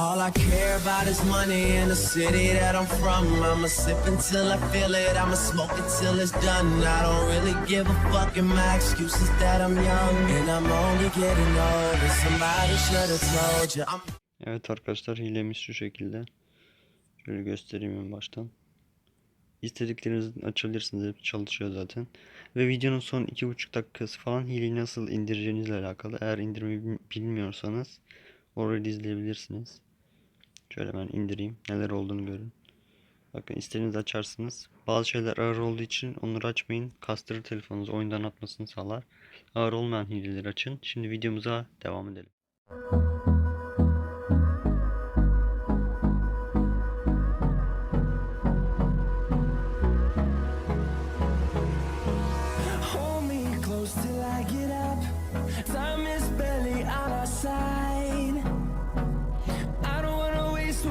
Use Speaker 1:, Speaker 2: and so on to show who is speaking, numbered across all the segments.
Speaker 1: All I care about is money in the city that I'm from. I'ma sip until I feel it, I'ma smoke it till it's done. I don't really give a fuck, and my excuse is that I'm young. And I'm only getting older. Somebody should have told you. I'm
Speaker 2: Evet arkadaşlar hilemiz şu şekilde. Şöyle göstereyim en baştan. İstediklerinizi açabilirsiniz. Hep çalışıyor zaten. Ve videonun son 2,5 dakikası falan hileyi nasıl indireceğinizle alakalı. Eğer indirmeyi bil- bilmiyorsanız orayı da izleyebilirsiniz. Şöyle ben indireyim. Neler olduğunu görün. Bakın istediğinizi açarsınız. Bazı şeyler ağır olduğu için onları açmayın. Kastırır telefonunuzu oyundan atmasını sağlar. Ağır olmayan hileleri açın. Şimdi videomuza devam edelim.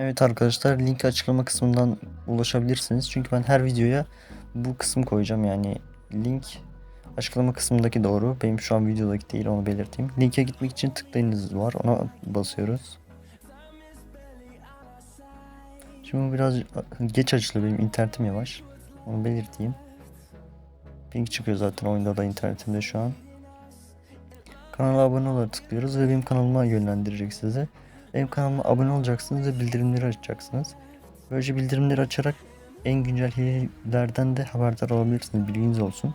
Speaker 2: Evet arkadaşlar link açıklama kısmından ulaşabilirsiniz. Çünkü ben her videoya bu kısım koyacağım. Yani link açıklama kısmındaki doğru. Benim şu an videodaki değil onu belirteyim. Linke gitmek için tıklayınız var. Ona basıyoruz. Şimdi biraz geç açılıyor. Benim internetim yavaş. Onu belirteyim. Link çıkıyor zaten oyunda da internetimde şu an. Kanala abone olarak tıklıyoruz ve benim kanalıma yönlendirecek sizi. Benim kanalıma abone olacaksınız ve bildirimleri açacaksınız. Böylece bildirimleri açarak en güncel hilelerden de haberdar olabilirsiniz. Bilginiz olsun.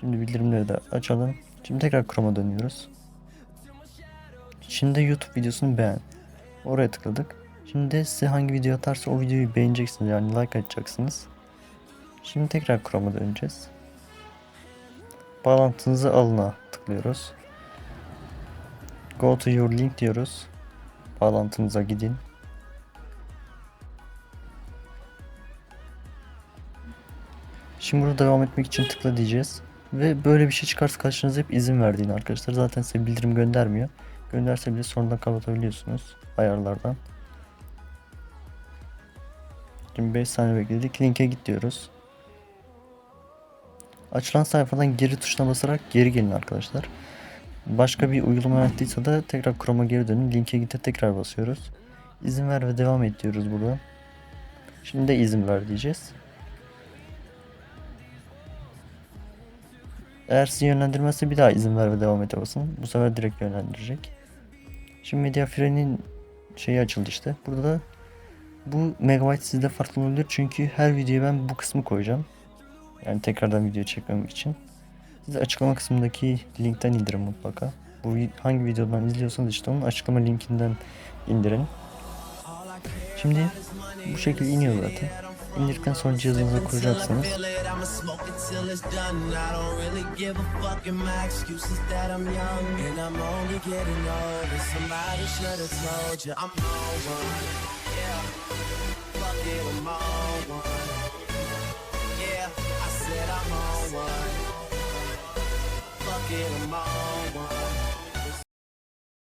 Speaker 2: Şimdi bildirimleri de açalım. Şimdi tekrar Chrome'a dönüyoruz. Şimdi YouTube videosunu beğen. Oraya tıkladık. Şimdi size hangi video atarsa o videoyu beğeneceksiniz. Yani like atacaksınız. Şimdi tekrar Chrome'a döneceğiz. Bağlantınızı alına tıklıyoruz. Go to your link diyoruz. Bağlantımıza gidin. Şimdi burada devam etmek için tıkla diyeceğiz. Ve böyle bir şey çıkarsa karşınıza hep izin verdiğini arkadaşlar. Zaten size bildirim göndermiyor. Gönderse bile sonradan kapatabiliyorsunuz ayarlardan. Şimdi 5 saniye bekledik. Linke git diyoruz. Açılan sayfadan geri tuşuna basarak geri gelin arkadaşlar. Başka bir uygulama yarattıysa da tekrar Chrome'a geri dönün. Linke git'e tekrar basıyoruz. İzin ver ve devam et diyoruz burada. Şimdi de izin ver diyeceğiz. Eğer sizi yönlendirmezse bir daha izin ver ve devam et basın. Bu sefer direkt yönlendirecek. Şimdi Media Free'nin şeyi açıldı işte. Burada da bu megabyte sizde farklı olabilir çünkü her videoya ben bu kısmı koyacağım. Yani tekrardan video çekmemek için. Siz açıklama kısmındaki linkten indirin mutlaka. Bu hangi videodan izliyorsanız işte onun açıklama linkinden indirin. Şimdi bu şekilde iniyor zaten. İndirdikten sonra cihazınıza kuracaksınız.